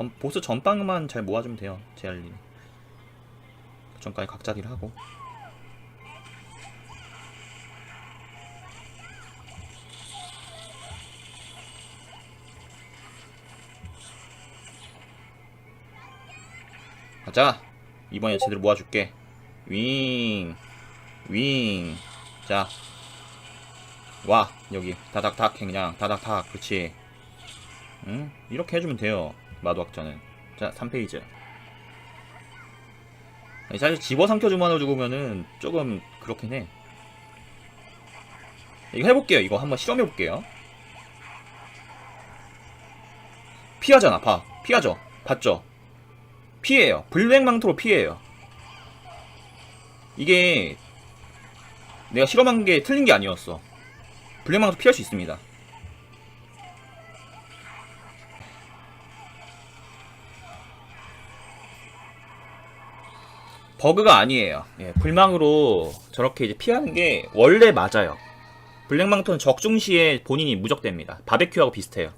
전, 보스 전방만 잘 모아주면 돼요 제알리 그 전까지 각자기를 하고 가자 이번에 제대로 모아줄게 윙 윙. 자. 와, 여기. 다닥닥, 그냥. 다닥닥. 그렇지. 응? 이렇게 해주면 돼요. 마도학자는. 자, 3페이지. 사실 집어 삼켜주만 죽으면은 조금 그렇긴 해. 이거 해볼게요. 이거 한번 실험해볼게요. 피하잖아, 봐. 피하죠? 봤죠? 피해요. 블랙망토로 피해요. 이게 내가 실험한 게 틀린 게 아니었어. 블랙망토 피할 수 있습니다. 버그가 아니에요. 예, 불망으로 저렇게 이제 피하는 게 원래 맞아요. 블랙망토는 적중 시에 본인이 무적됩니다. 바베큐하고 비슷해요.